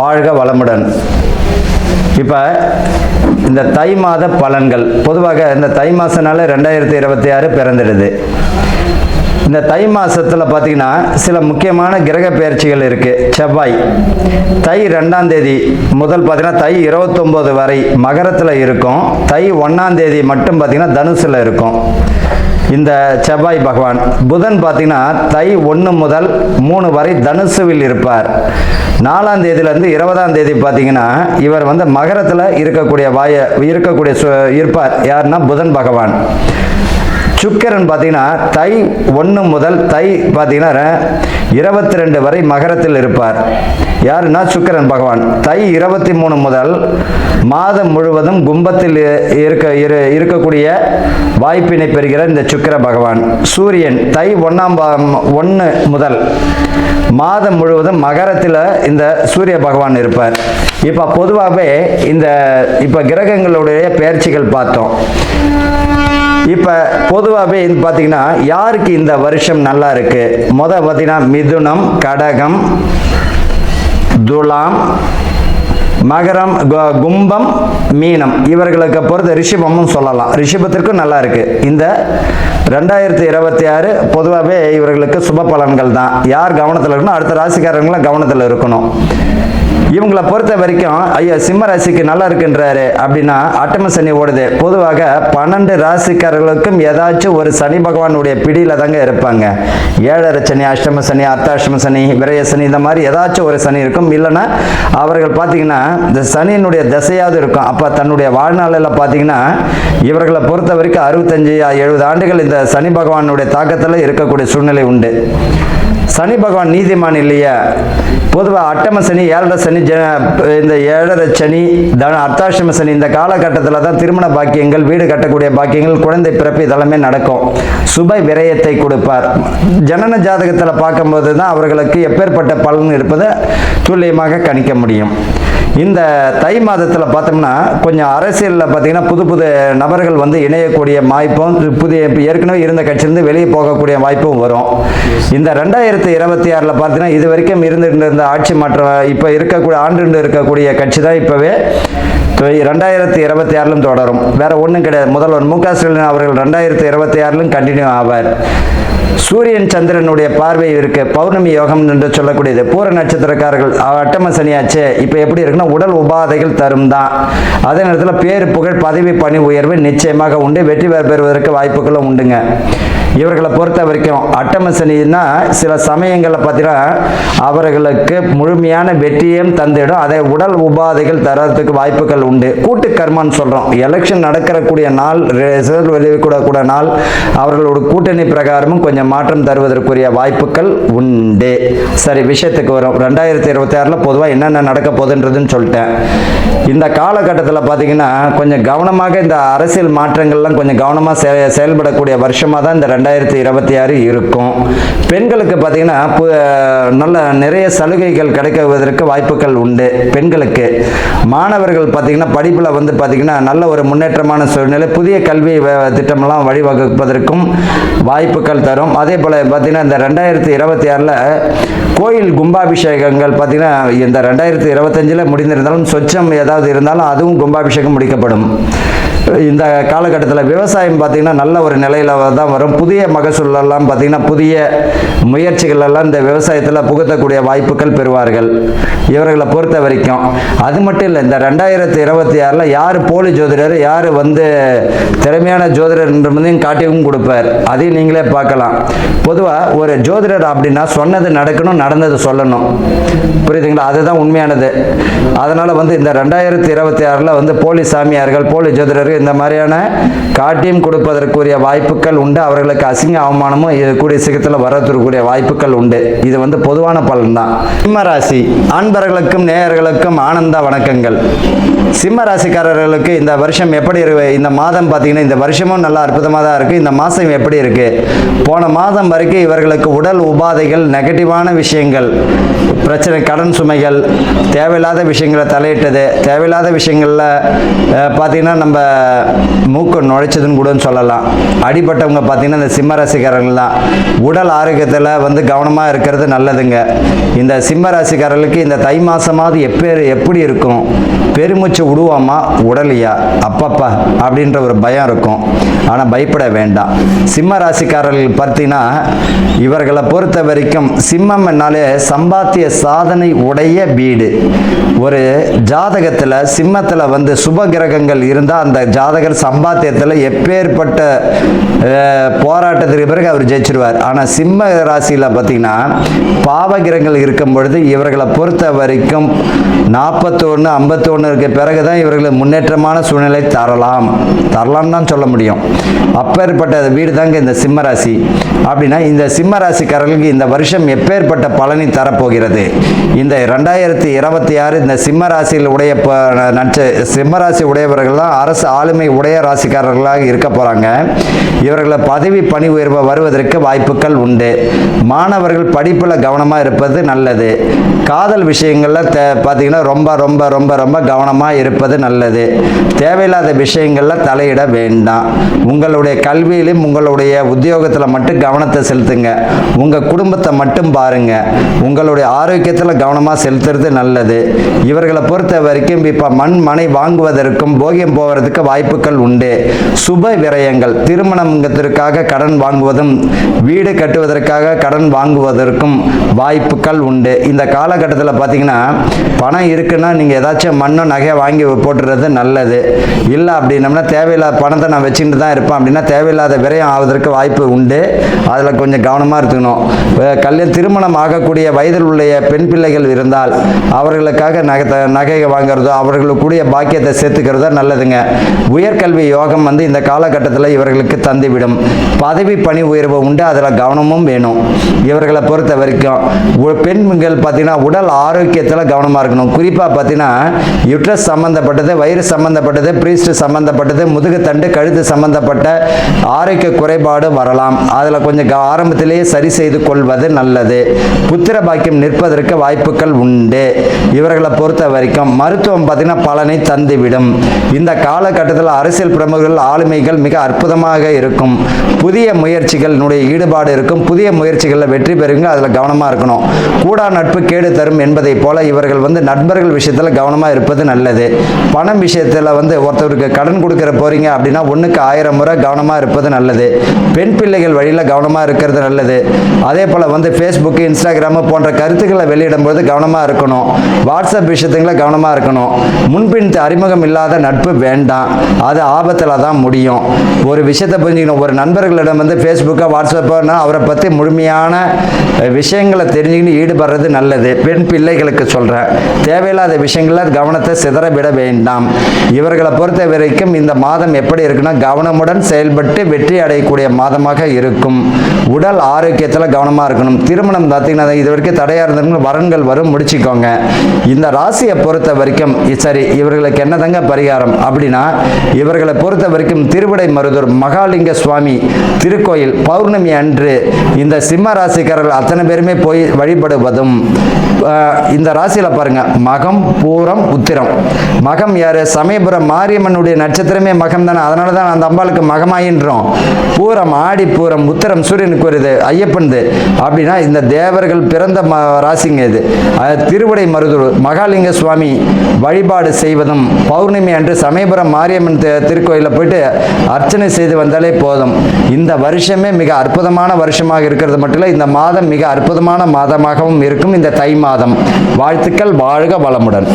வாழ்க வளமுடன். இப்போ இந்த தை மாத பலன்கள். பொதுவாக இந்த தை மாதனால ரெண்டாயிரத்தி இருபத்தி ஆறு பிறந்துடுது. இந்த தை மாதத்தில் பார்த்தீங்கன்னா சில முக்கியமான கிரக பெயர்ச்சிகள் இருக்குது செவ்வாய். தை ரெண்டாம் தேதி முதல் பார்த்தீங்கன்னா தை இருபத்தொம்போது வரை மகரத்தில் இருக்கும். தை ஒன்றாம் தேதி மட்டும் பார்த்தீங்கன்னா தனுசில் இருக்கும். இந்த செவ்வாய் பகவான். புதன் பார்த்தீங்கன்னா தை ஒன்று முதல் மூணு வரை தனுசுவில் இருப்பார். நாலாம் தேதியிலேருந்து இருபதாம் தேதி பார்த்தீங்கன்னா இவர் வந்து மகரத்தில் இருக்கக்கூடிய வாய இருக்கக்கூடிய சு- இருப்பார். யாருன்னா புதன் பகவான். சுக்கிரன் பார்த்தீங்கன்னா தை ஒன்று முதல் தை பார்த்தீங்கன்னா இருபத்தி ரெண்டு வரை மகரத்தில் இருப்பார். யாருன்னா சுக்கிரன் பகவான். தை இருபத்தி மூணு முதல் மாதம் முழுவதும் கும்பத்தில் இருக்க இரு இருக்கக்கூடிய வாய்ப்பினை பெறுகிற இந்த சுக்கிர பகவான். சூரியன் தை ஒன்றாம் ஒன்று முதல் மாதம் முழுவதும் மகரத்தில் இந்த சூரிய பகவான் இருப்பார். இப்போ பொதுவாகவே இந்த இப்போ கிரகங்களுடைய பெயர்ச்சிகள் பார்த்தோம். இப்போ பொதுவாகவே இது பார்த்தீங்கன்னா யாருக்கு இந்த வருஷம் நல்லா இருக்கு? முத பார்த்தீங்கன்னா மிதுனம் கடகம் துலாம் மகரம் கும்பம் மீனம். இவர்களுக்கு பொறுத்த ரிஷபமும் சொல்லலாம். ரிஷபத்திற்கும் நல்லா இருக்கு. இந்த ரெண்டாயிரத்தி இருபத்தி ஆறு பொதுவாகவே இவர்களுக்கு சுப பலன்கள் தான். யார் கவனத்தில் இருக்கணும்? அடுத்த ராசிக்காரங்களும் கவனத்தில் இருக்கணும். இவங்களை பொறுத்த வரைக்கும் ஐயா சிம்ம ராசிக்கு நல்லா இருக்குன்றாரு. அப்படின்னா அட்டம சனி ஓடுது. பொதுவாக பன்னெண்டு ராசிக்காரர்களுக்கும் ஏதாச்சும் ஒரு சனி பகவானுடைய பிடியில் தாங்க இருப்பாங்க. ஏழரை சனி அஷ்டம சனி அர்த்தாஷ்டம சனி விரய சனி இந்த மாதிரி ஏதாச்சும் ஒரு சனி இருக்கும். இல்லைன்னா அவர்கள் பார்த்தீங்கன்னா இந்த சனியினுடைய திசையாவது இருக்கும். அப்போ தன்னுடைய வாழ்நாளில் பார்த்தீங்கன்னா இவர்களை பொறுத்த வரைக்கும் அறுபத்தஞ்சு எழுபது ஆண்டுகள் இந்த சனி பகவானுடைய தாக்கத்தில் இருக்கக்கூடிய சூழ்நிலை உண்டு. சனி பகவான் நீதிமான் இல்லையா. பொதுவாக அட்டம சனி ஏழரை சனி ஜ இந்த ஏழரை சனி தன அர்த்தாஷ்டம சனி இந்த காலகட்டத்தில் தான் திருமண பாக்கியங்கள் வீடு கட்டக்கூடிய பாக்கியங்கள் குழந்தை பிறப்பு இதெல்லாமே நடக்கும். சுப விரயத்தை கொடுப்பார். ஜனன ஜாதகத்தில் பார்க்கும்போது தான் அவர்களுக்கு எப்பேற்பட்ட பலன் இருப்பதை துல்லியமாக கணிக்க முடியும். இந்த தை மாதத்தில் பார்த்தோம்னா கொஞ்சம் அரசியலில் பார்த்தீங்கன்னா புது புது நபர்கள் வந்து இணையக்கூடிய வாய்ப்பும் புதிய இப்போ ஏற்கனவே இருந்த கட்சியிலிருந்து வெளியே போகக்கூடிய வாய்ப்பும் வரும். இந்த ரெண்டாயிரத்தி இருபத்தி ஆறில் பார்த்தீங்கன்னா இது வரைக்கும் இருந்துகிட்டு இருந்த ஆட்சி மாற்றம் இப்போ இருக்கக்கூடிய ஆண்டு இருக்கக்கூடிய கட்சி தான் இப்போவே ரெண்டாயிரத்தி இருபத்தி ஆறிலும் தொடரும். வேற ஒன்றும் கிடையாது. முதல்வர் மு க ஸ்டாலின் அவர்கள் ரெண்டாயிரத்தி இருபத்தி ஆறிலும் கண்டினியூ ஆவார். சூரியன் சந்திரனுடைய பார்வை இருக்கு. பௌர்ணமி யோகம் என்று சொல்லக்கூடியது. பூர நட்சத்திரக்காரர்கள் அட்டம சனியாச்சு இப்போ எப்படி இருக்குன்னா உடல் உபாதைகள் தரும் தான். அதே நேரத்தில் பேர் புகழ் பதவி பணி உயர்வு நிச்சயமாக உண்டு. வெற்றி பெற பெறுவதற்கு வாய்ப்புகளும் உண்டுங்க. இவர்களை பொறுத்த வரைக்கும் அட்டம சனின்னா சில சமயங்களில் பார்த்தீங்கன்னா அவர்களுக்கு முழுமையான வெற்றியும் தந்துடும் அதை உடல் உபாதைகள் தரத்துக்கு வாய்ப்புகள் உண்டு. கூட்டு கர்மான்னு சொல்கிறோம் எலெக்ஷன் நடக்கிறக்கூடிய நாள் ரிசல்ட் வெளியிடக்கூட நாள் அவர்களோட கூட்டணி பிரகாரமும் கொஞ்சம் மாற்றம் தருவதற்குரிய வாய்ப்புகள் உண்டு. சரி விஷயத்துக்கு வரும். ரெண்டாயிரத்தி இருபத்தி ஆறில் பொதுவாக என்னென்ன நடக்க போகுதுன்றதுன்னு சொல்லிட்டேன். இந்த காலகட்டத்தில் பார்த்தீங்கன்னா கொஞ்சம் கவனமாக இந்த அரசியல் மாற்றங்கள்லாம் கொஞ்சம் கவனமாக செ செயல்படக்கூடிய வருஷமாக தான் இந்த ரெண்டாயிரத்தி இருபத்தி ஆறு இருக்கும். பெண்களுக்கு பார்த்தீங்கன்னா பு- நல்ல நிறைய சலுகைகள் கிடைக்குவதற்கு வாய்ப்புகள் உண்டு பெண்களுக்கு. மாணவர்கள் பார்த்தீங்கன்னா படிப்பில் வந்து பார்த்தீங்கன்னா நல்ல ஒரு முன்னேற்றமான சூழ்நிலை புதிய கல்வி வ- திட்டமெல்லாம் வழிவகுப்பதற்கும் வாய்ப்புகள் தரும். அதே போல் பார்த்தீங்கன்னா இந்த ரெண்டாயிரத்தி இருபத்தி ஆறில் கோயில் கும்பாபிஷேகங்கள் பார்த்தீங்கன்னா இந்த ரெண்டாயிரத்தி இருபத்தஞ்சில் முடிந்திருந்தாலும் சொச்சம் ஏதாவது இருந்தாலும் அதுவும் கும்பாபிஷேகம் முடிக்கப்படும். இந்த காலகட்டத்தில் விவசாயம் பார்த்தீங்கன்னா நல்ல ஒரு நிலையில் தான் வரும். புதிய மகசூலெல்லாம் பார்த்தீங்கன்னா புதிய முயற்சிகள் எல்லாம் இந்த விவசாயத்தில் புகுத்தக்கூடிய வாய்ப்புகள் பெறுவார்கள். இவர்களை பொறுத்த வரைக்கும். அது மட்டும் இல்லை இந்த ரெண்டாயிரத்தி இருபத்தி ஆறில் யார் போலி ஜோதிடர் யார் வந்து திறமையான ஜோதிடர் என்பதையும் காட்டியும் கொடுப்பார். அதையும் நீங்களே பார்க்கலாம். பொதுவாக ஒரு ஜோதிடர் அப்படின்னா சொன்னது நடக்கணும் நடந்தது சொல்லணும். புரியுதுங்களா? அதுதான் உண்மையானது. அதனால் வந்து இந்த ரெண்டாயிரத்தி இருபத்தி ஆறில் வந்து போலி சாமியார்கள் போலி ஜோதிடர்கள் இந்த மாதிரியான காட்டியம் கொடுப்பதற்குரிய வாய்ப்புகள் உண்டு. அவர்களுக்கு அசிங்க அவமானமும் இது கூடிய சீக்கிரத்தில் வரக்கூடிய வாய்ப்புகள் உண்டு. இது வந்து பொதுவான பலன் தான் சிம்ம ராசி அன்பர்களுக்கும் நேயர்களுக்கும் ஆனந்த வணக்கங்கள். சிம்ம ராசிக்காரர்களுக்கு இந்த வருஷம் எப்படி இருக்கு? இந்த மாதம் பார்த்தீங்கன்னா இந்த வருஷமும் நல்லா அற்புதமாக தான் இருக்குது இந்த மாதம் எப்படி இருக்கு? போன மாதம் வரைக்கும் இவர்களுக்கு உடல் உபாதைகள் நெகட்டிவான விஷயங்கள். பிரச்சனை கடன் சுமைகள் தேவையில்லாத விஷயங்களை தலையிட்டது. தேவையில்லாத விஷயங்களில் பார்த்தீங்கன்னா நம்ம மூக்கை நுழைச்சதுன்னு கூட சொல்லலாம். அடிப்பட்டவங்க பார்த்தீங்கன்னா இந்த சிம்ம தான். உடல் ஆரோக்கியத்தில் வந்து கவனமாக இருக்கிறது நல்லதுங்க. இந்த சிம்ம ராசிக்காரர்களுக்கு இந்த தை மாசமாவது எப்பேர் எப்படி இருக்கும்? பெருமூச்சு விடுவாமா? உடலியா? அப்பப்பா அப்படின்ற ஒரு பயம் இருக்கும். ஆனால் பயப்பட வேண்டாம். சிம்ம ராசிக்காரர்கள் பார்த்தீங்கன்னா இவர்களை பொறுத்த வரைக்கும் சிம்மம் என்னாலே சம்பாத்திய சாதனை உடைய வீடு. ஒரு ஜாதகத்தில் சிம்மத்தில் வந்து சுப கிரகங்கள் இருந்தால் அந்த ஜாதகர் சம்பாத்தியத்தில் எப்பேற்பட்ட போராட்டத்திற்கு பிறகு அவர் ஜெயிச்சிருவார். ஆனால் சிம்ம ராசியில் பார்த்தீங்கன்னா பாவகிரகங்கள் இருக்கும் பொழுது இவர்களை பொறுத்த வரைக்கும் நாற்பத்தொன்று ஐம்பத்தொன்னுக்கு பிறகு தான் இவர்களுக்கு முன்னேற்றமான சூழ்நிலை தரலாம். தரலாம்னு தான் சொல்ல முடியும். அப்பேற்பட்ட வீடு தாங்க இந்த சிம்ம ராசி. அப்படின்னா இந்த சிம்ம ராசிக்காரர்களுக்கு இந்த வருஷம் எப்பேற்பட்ட பலனை தரப்போகிறது? இந்த ரெண்டாயிரத்தி இருபத்தி ஆறு இந்த சிம்ம ராசியில் உடைய நட்ச சிம்ம ராசி உடையவர்கள் தான் அரசு ஆளுமை உடைய ராசிக்காரர்களாக இருக்க போகிறாங்க இவர்களை பதவி பணி உயர்வு வருவதற்கு வாய்ப்புகள் உண்டு. மாணவர்கள் படிப்பில் கவனமாக இருப்பது நல்லது. காதல் விஷயங்களில் தே பார்த்தீங்கன்னா ரொம்ப ரொம்ப ரொம்ப ரொம்ப கவனமாக இருப்பது நல்லது. தேவையில்லாத விஷயங்களில் தலையிட வேண்டாம். உங்களுடைய கல்வியிலும் உங்களுடைய உத்தியோகத்தில் மட்டும் கவனத்தை செலுத்துங்க. உங்கள் குடும்பத்தை மட்டும் பாருங்க. உங்களுடைய ஆரோக்கியத்தில் கவனமாக செலுத்துறது நல்லது. இவர்களை பொறுத்த வரைக்கும் இப்போ மண் மனை வாங்குவதற்கும் போகியம் போவதற்கு வாய்ப்புகள் உண்டு. சுப விரயங்கள் திருமணத்திற்காக கடன் வாங்குவதும் வீடு கட்டுவதற்காக கடன் வாங்குவதற்கும் வாய்ப்புகள் உண்டு. இந்த காலகட்டத்தில் பார்த்தீங்கன்னா பணம் இருக்குன்னா நீங்கள் ஏதாச்சும் மண்ணும் நகையை வாங்கி போட்டுறது நல்லது. இல்லை அப்படின்னம்னா தேவையில்லாத பணத்தை நான் வச்சுட்டு தான் இருப்பேன் அப்படின்னா தேவையில்லாத விரயம் ஆவதற்கு வாய்ப்பு உண்டு. அதில் கொஞ்சம் கவனமாக இருக்கணும். அஹ் கல்யாண திருமணம் ஆகக்கூடிய வயதில் உள்ள பெண் பிள்ளைகள் இருந்தால் அவர்களுக்காக நகை நகையை வாங்குறதோ அவர்களுக்குரிய பாக்கியத்தை சேர்த்துக்கிறதோ நல்லதுங்க. உயர்கல்வி யோகம் வந்து இந்த காலகட்டத்தில் இவர்களுக்கு தந்துவிடும். பதவி பணி உயர்வு உண்டு அதில் கவனமும் வேணும். இவர்களை பொறுத்த வரைக்கும் பெண்கள் பார்த்தீங்கன்னா உடல் ஆரோக்கியத்தில் கவனமாக இருக்கணும். குறிப்பாக பார்த்தீங்கன்னா யுட்ரஸ் சம்மந்தப்பட்டது வயிறு சம்மந்தப்பட்டது பிரீஸ்ட் சம்மந்தப்பட்டது முதுகுத்தண்டு கழுத்து சம்மந்தப்பட்ட ஆரோக்கிய குறைபாடு வரலாம். அதில் கொஞ்சம் க- ஆரம்பத்திலேயே சரி செய்து கொள்வது நல்லது. புத்திர பாக்கியம் நிற்பதற்கு வாய்ப்புகள் உண்டு. இவர்களை பொறுத்த வரைக்கும் மருத்துவம் பார்த்தீங்கன்னா பலனை தந்துவிடும். இந்த காலகட்டத்தில் அரசியல் பிரமுகர்கள் ஆளுமைகள் மிக அற்புதமாக இருக்கும். புதிய முயற்சிகளினுடைய ஈடுபாடு இருக்கும். புதிய முயற்சிகளில் வெற்றி பெறுங்க அதில் கவனமாக இருக்கணும். கூடா நட்பு கேடு தரும் என்பதை போல இவர்கள் வந்து நண்பர்கள் விஷயத்தில் கவனமாக இருப்பது நல்லது. பணம் விஷயத்தில் வந்து ஒருத்தருக்கு கடன் கொடுக்குற போறீங்க அப்படின்னா ஒன்றுக்கு ஆயிரம் முறை கவனமாக இருப்பது நல்லது. பெண் பிள்ளைகள் வழியில் கவனமாக இருக்கிறது நல்லது. அதே போல் வந்து ஃபேஸ்புக்கு இன்ஸ்டாகிராமு போன்ற கருத்துக்களை வெளியிடும்போது கவனமாக இருக்கணும். வாட்ஸ்அப் விஷயத்துங்களை கவனமாக இருக்கணும். முன்பின் அறிமுகம் இல்லாத நட்பு வேண்டாம். அது ஆபத்தில் தான் முடியும். ஒரு விஷயத்தை புரிஞ்சுக்கணும். ஒரு நண்பர்களிடம் வந்து ஃபேஸ்புக்கோ வாட்ஸ்அப்போனா அவரை பற்றி முழுமையான விஷயங்களை தெரிஞ்சுக்கிட்டு ஈடுபடுறது நல்லது. பெண் பிள்ளைகளுக்கு சொல்கிறேன் தேவையில்லாத விஷயங்களில் கவனத்தை சிதற விட வேண்டாம். இவர்களை பொறுத்த வரைக்கும் இந்த மாதம் எப்படி இருக்குன்னா கவனமுடன் செயல்பட்டு வெற்றி அடையக்கூடிய மாதமாக இருக்கும். உடல் ஆரோக்கியத்தில் கவனமாக இருக்கணும். திருமணம் பார்த்தீங்கன்னா இது வரைக்கும் தடையாக இருந்தவங்க வரன்கள் வரும். முடிச்சுக்கோங்க. இந்த ராசியை பொறுத்த வரைக்கும் சரி இவர்களுக்கு என்னதாங்க பரிகாரம்? அப்படின்னா இவர்களை பொறுத்த வரைக்கும் திருவிடை மருதூர் மகாலிங்க சுவாமி திருக்கோயில் பௌர்ணமி அன்று இந்த சிம்ம ராசிக்காரர்கள் அத்தனை பேருமே போய் வழிபடுவதும் இந்த ராசியில் பாருங்க மகம் பூரம் உத்திரம். மகம் யார்? சமயபுரம் மாரியம்மனுடைய நட்சத்திரமே மகம் தானே. அதனால தான் அந்த அம்பாளுக்கு மகமாயின்றோம். பூரம் ஆடி பூரம் உத்திரம் சூரியனுக்கு வருது ஐயப்பன்து. அப்படின்னா இந்த தேவர்கள் பிறந்த ம ராசிங்க இது. திருவிடை மருதூர் மகாலிங்க சுவாமி வழிபாடு செய்வதும் பௌர்ணமி அன்று சமயபுரம் மாரியம்மன் திருக்கோயிலில் போயிட்டு அர்ச்சனை செய்து வந்தாலே போதும். இந்த வருஷமே மிக அற்புதமான வருஷமாக இருக்கிறது மட்டும் இல்லை இந்த மாதம் மிக அற்புதமான மாதமாகவும் இருக்கும். இந்த தை மாதம். வாழ்த்துக்கள் வாழ்க வளமுடன்.